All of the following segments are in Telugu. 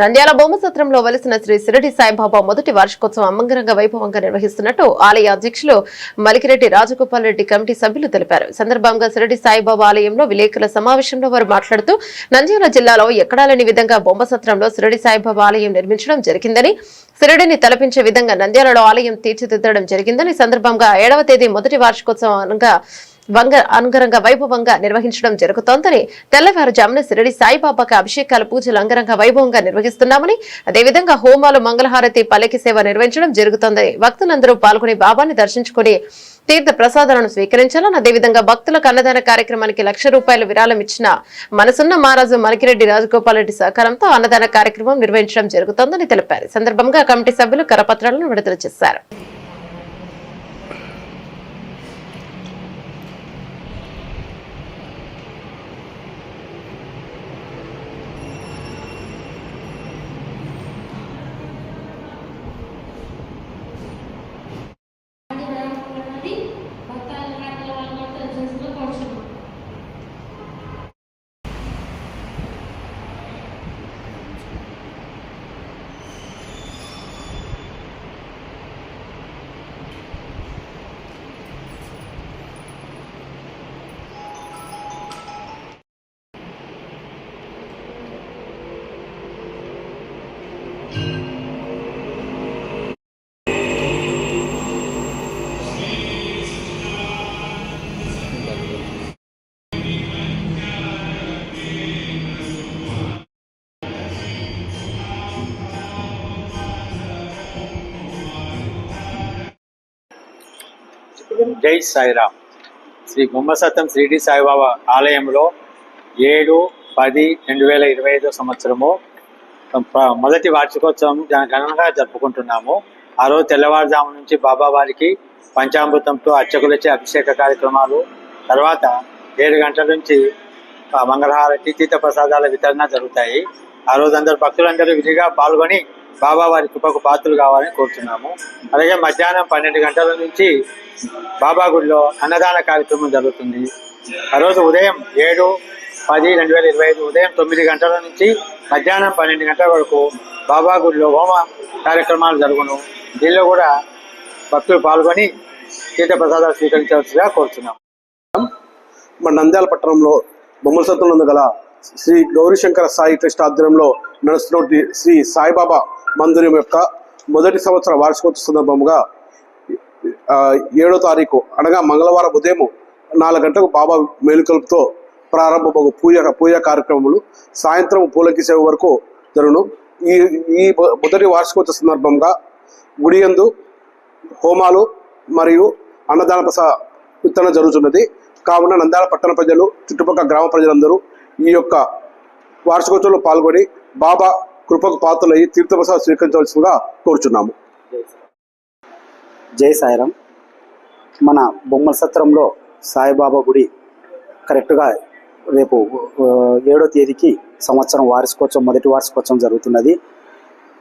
నంద్యాల బొమ్మసత్రంలో వెలిసిన శ్రీ సిరడి సాయిబాబా మొదటి వార్షికోత్సవం అమంగరంగ వైభవంగా నిర్వహిస్తున్నట్టు ఆలయ అధ్యక్షులు మలికిరెడ్డి రాజగోపాల్ రెడ్డి కమిటీ సభ్యులు తెలిపారు. సందర్భంగా సిరడి సాయిబాబా ఆలయంలో విలేకరుల సమావేశంలో వారు మాట్లాడుతూ నంద్యాల జిల్లాలో ఎక్కడా లేని విధంగా బొమ్మసత్రంలో సిరడి సాయిబాబా ఆలయం నిర్మించడం జరిగిందని సిరడిని తలపించే విధంగా నంద్యాలలో ఆలయం తీర్చిదిద్దడం జరిగిందని సందర్భంగా ఏడవ తేదీ మొదటి వార్షికోత్సవంగా వంగ అంగరంగ వైభవంగా నిర్వహించడం జరుగుతోందని తెల్లవారుజామున సిరడి సాయిబాబాకి అభిషేకాలు పూజలు అంగరంగ వైభవంగా నిర్వహిస్తున్నామని అదేవిధంగా హోమాలు మంగళహారతి పల్లకి సేవ నిర్వహించడం జరుగుతోందని భక్తులందరూ పాల్గొని బాబాని దర్శించుకుని తీర్థ ప్రసాదాలను స్వీకరించాలని అదేవిధంగా భక్తులకు అన్నదాన కార్యక్రమానికి లక్ష రూపాయలు విరాళం ఇచ్చిన మనసున్న మహారాజు మలికిరెడ్డి రాజగోపాల్ రెడ్డి సహకారంతో అన్నదాన కార్యక్రమం నిర్వహించడం జరుగుతోందని తెలిపారు. ఈ సందర్భంగా కమిటీ సభ్యులు కరపత్రాలను విడుదల చేశారు. జై సాయిరామ్. శ్రీ బొమ్మసత్తం శ్రీడి సాయిబాబా ఆలయంలో ఏడు పది రెండు వేల ఇరవై ఐదో సంవత్సరము మొదటి వార్షికోత్సవం జన- ఘనంగా జరుపుకుంటున్నాము. ఆ రోజు తెల్లవారుజాము నుంచి బాబా వారికి పంచామృతంతో అర్చకులచే అభిషేక కార్యక్రమాలు తర్వాత ఏడు గంటల నుంచి మంగళహారతి తీర్థ ప్రసాదాల వితరణ జరుగుతాయి. ఆ రోజు అందరు భక్తులందరూ విధిగా పాల్గొని బాబా వారి కృపకు పాత్రలు కావాలని కోరుతున్నాము అలాగే మధ్యాహ్నం పన్నెండు గంటల నుంచి బాబా గుడిలో అన్నదాన కార్యక్రమం జరుగుతుంది. ఆ రోజు ఉదయం ఏడు పది రెండు వేల ఇరవై ఐదు ఉదయం తొమ్మిది గంటల నుంచి మధ్యాహ్నం పన్నెండు గంటల వరకు బాబా గుడిలో హోమ కార్యక్రమాలు జరుగును. దీనిలో కూడా భక్తులు పాల్గొని తీర్థ ప్రసాదాలు స్వీకరించవలసిగా కోరుతున్నాం మన నంద్యాల పట్టణంలో బొమ్మల సత్రంలో గల శ్రీ గౌరీశంకర సాయి ట్రస్ట్ ఆధ్వర్యంలో నడుస్తున్నటువంటి శ్రీ సాయిబాబా మందిరం యొక్క మొదటి సంవత్సర వార్షికోత్సవ సందర్భంగా ఏడో తారీఖు అనగా మంగళవారం ఉదయం నాలుగు గంటలకు బాబా మేలుకలుపుతో ప్రారంభమగు పూజ పూజా కార్యక్రమములు సాయంత్రం పూలకి సేవ వరకు జరుగును. ఈ ఈ మొదటి వార్షికోత్సవ సందర్భంగా గుడియందు హోమాలు మరియు అన్నదాన ప్రసా విత్తనం జరుగుతున్నది కావున నంద్యాల పట్టణ ప్రజలు చుట్టుపక్కల గ్రామ ప్రజలందరూ ఈ యొక్క వార్షికోత్సవంలో పాల్గొని బాబా కృపకు పాత్రలయ్యి తీర్థప్రసాద్ స్వీకరించవలసిందిగా కోరుచున్నాము. జై సాయిరామ్ మన బొమ్మల సత్రంలో సాయిబాబా గుడి కరెక్ట్గా రేపు ఏడో తేదీకి సంవత్సరం వార్షికోత్సవం మొదటి వార్షికోత్సవం జరుగుతున్నది.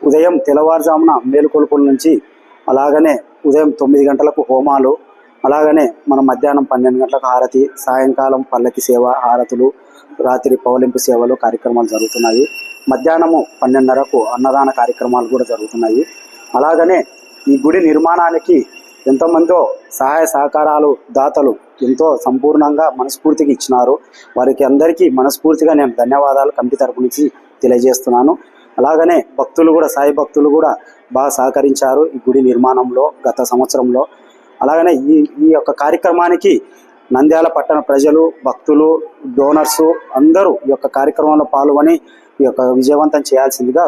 ఉదయం తెల్లవారుజామున మేలుకొలుపుల నుంచి అలాగనే ఉదయం తొమ్మిది గంటలకు హోమాలు అలాగనే మనం మధ్యాహ్నం పన్నెండు గంటలకు హారతి సాయంకాలం పల్లకి సేవ హారతులు రాత్రి పౌలింపు సేవలు కార్యక్రమాలు జరుగుతున్నాయి. మధ్యాహ్నము పన్నెండున్నరకు అన్నదాన కార్యక్రమాలు కూడా జరుగుతున్నాయి. అలాగనే ఈ గుడి నిర్మాణానికి ఎంతోమందో సహాయ సహకారాలు దాతలు ఎంతో సంపూర్ణంగా మనస్ఫూర్తిగా ఇచ్చినారు. వారికి అందరికీ మనస్ఫూర్తిగా నేను ధన్యవాదాలు కమిటీ తరపు నుంచి తెలియజేస్తున్నాను. అలాగనే భక్తులు కూడా సాయి భక్తులు కూడా బాగా సహకరించారు ఈ గుడి నిర్మాణంలో గత సంవత్సరంలో. అలాగనే ఈ ఈ యొక్క కార్యక్రమానికి నంద్యాల పట్టణ ప్రజలు భక్తులు డోనర్సు అందరూ ఈ యొక్క కార్యక్రమంలో పాల్గొని ఈ యొక్క విజయవంతం చేయాల్సిందిగా